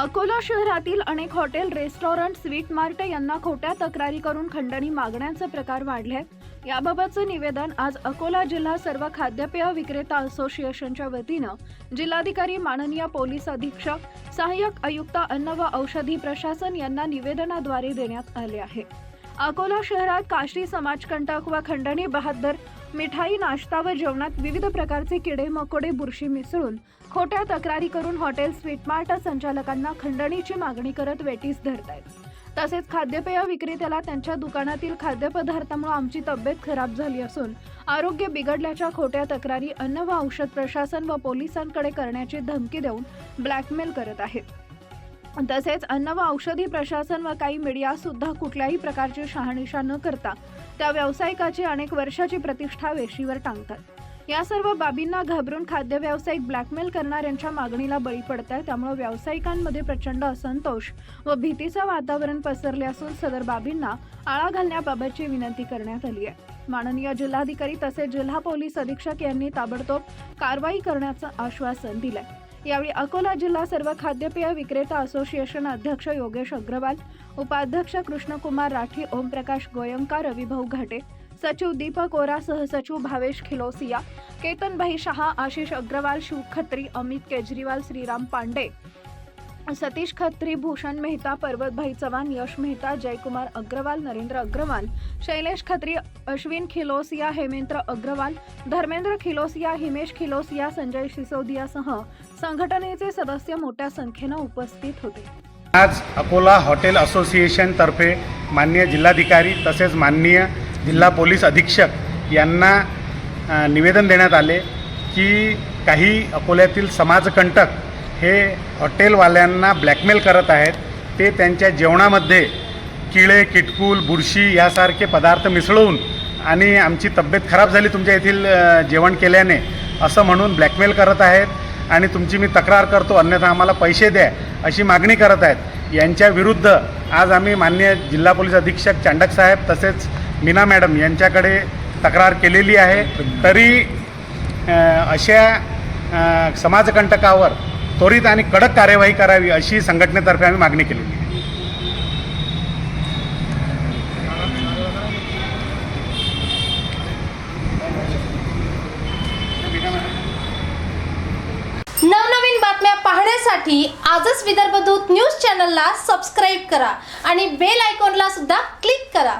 अकोला शहरातील अनेक hotel restaurant sweet mart यांना खोट्या तक्रारी करून खंडणी मागण्याचे प्रकार वाढले आहेत. याबाबतचं निवेदन आज अकोला जिल्हा सर्व खाद्यपेय विक्रेता असोसिएशनच्या वतीनं जिल्हाधिकारी माननीय पोलीस अधीक्षक सहाय्यक आयुक्त अन्न व औषधी प्रशासन यांना निवेदनाद्वारे देण्यात आले आहे अकोला शहरात काशी समाजकंटक व खंडणी बहादर मिठाई नाश्ता व जेवणात विविध प्रकारचे किडे मकोडे बुरशी मिसळून खोट्या तक्रारी करून हॉटेल स्वीट मार्ट संचालकांना खंडणीची मागणी करत वेटीस धरतायत. तसेच खाद्यपेय विक्रेत्याला त्यांच्या दुकानातील खाद्यपदार्थामुळे आमची तब्येत खराब झाली असून आरोग्य बिघडल्याच्या खोट्या तक्रारी अन्न व औषध प्रशासन व पोलिसांकडे करण्याची धमकी देऊन ब्लॅकमेल करत आहेत. तसेच अन्न व औषधी प्रशासन व काही मीडिया सुद्धा कुठल्याही प्रकारची शहानिशा न करता त्या व्यावसायिकाची अनेक वर्षाची प्रतिष्ठा वेशीवर टांगतात. या सर्व बाबींना घाबरून खाद्य व्यावसायिक ब्लॅकमेल करणाऱ्यांच्या मागणीला बळी पडत आहे त्यामुळे व्यावसायिकांमध्ये प्रचंड असंतोष व भीतीचं वातावरण पसरले असून सदर बाबींना आळा घालण्याबाबतची विनंती करण्यात आली आहे. माननीय जिल्हाधिकारी तसेच जिल्हा पोलीस अधीक्षक यांनी ताबडतोब कारवाई करण्याचं आश्वासन दिलंय. यावेळी अकोला जिल्हा सर्व खाद्यपेय विक्रेता असोसिएशन अध्यक्ष योगेश अग्रवाल उपाध्यक्ष कृष्णकुमार राठी ओमप्रकाश गोयंका रविभाऊ घाटे सचिव दीपक ओरा सहसचिव भावेश खिलोसिया केतनभाई शहा आशिष अग्रवाल शिव खत्री अमित केजरीवाल श्रीराम पांडे सतीश खत्री भूषण मेहता पर्वतभाई चव्हाण यश मेहता जयकुमार अग्रवाल नरेंद्र अग्रवाल शैलेश खत्री अश्विन खिलोसिया हेमेंद्र अग्रवाल धर्मेंद्र खिलोसिया हिमेश खिलोसिया संजय सिसोदियासह संघटनेचे सदस्य मोठ्या संख्येनं उपस्थित होते. आज अकोला हॉटेल असोसिएशनतर्फे माननीय जिल्हाधिकारी तसेच माननीय जिल्हा पोलीस अधीक्षक यांना निवेदन देण्यात आले की काही अकोल्यातील समाजकंटक हे हॉटेलवाल्यांना ब्लॅकमेल करत आहेत. ते त्यांच्या जेवणामध्ये किळे किटकूल बुरशी यासारखे पदार्थ मिसळून आणि आमची तब्येत खराब झाली तुमच्या येथील जेवण केल्याने असं म्हणून ब्लॅकमेल करत आहेत. आणि तुमची मी तक्रार करतो अन्यथा आम्हाला पैसे द्या अशी मागणी करत आहेत. यांच्या विरुद्ध आज आम्ही मान्य जिल्हा पोलीस अधीक्षक चांडक साहेब तसेच मीना मॅडम यांच्याकडे तक्रार केलेली आहे. तरी अशा समाजकंटकावर त्वरित आणि कडक कार्यवाही करावी अशी संघटनेतर्फे आम्ही मागणी केलेली आहे नवनवीन बातम्या पाहण्यासाठी आजच विदर्भ दूत न्यूज चॅनलला सबस्क्राईब करा आणि बेल आयकॉनला सुद्धा क्लिक करा.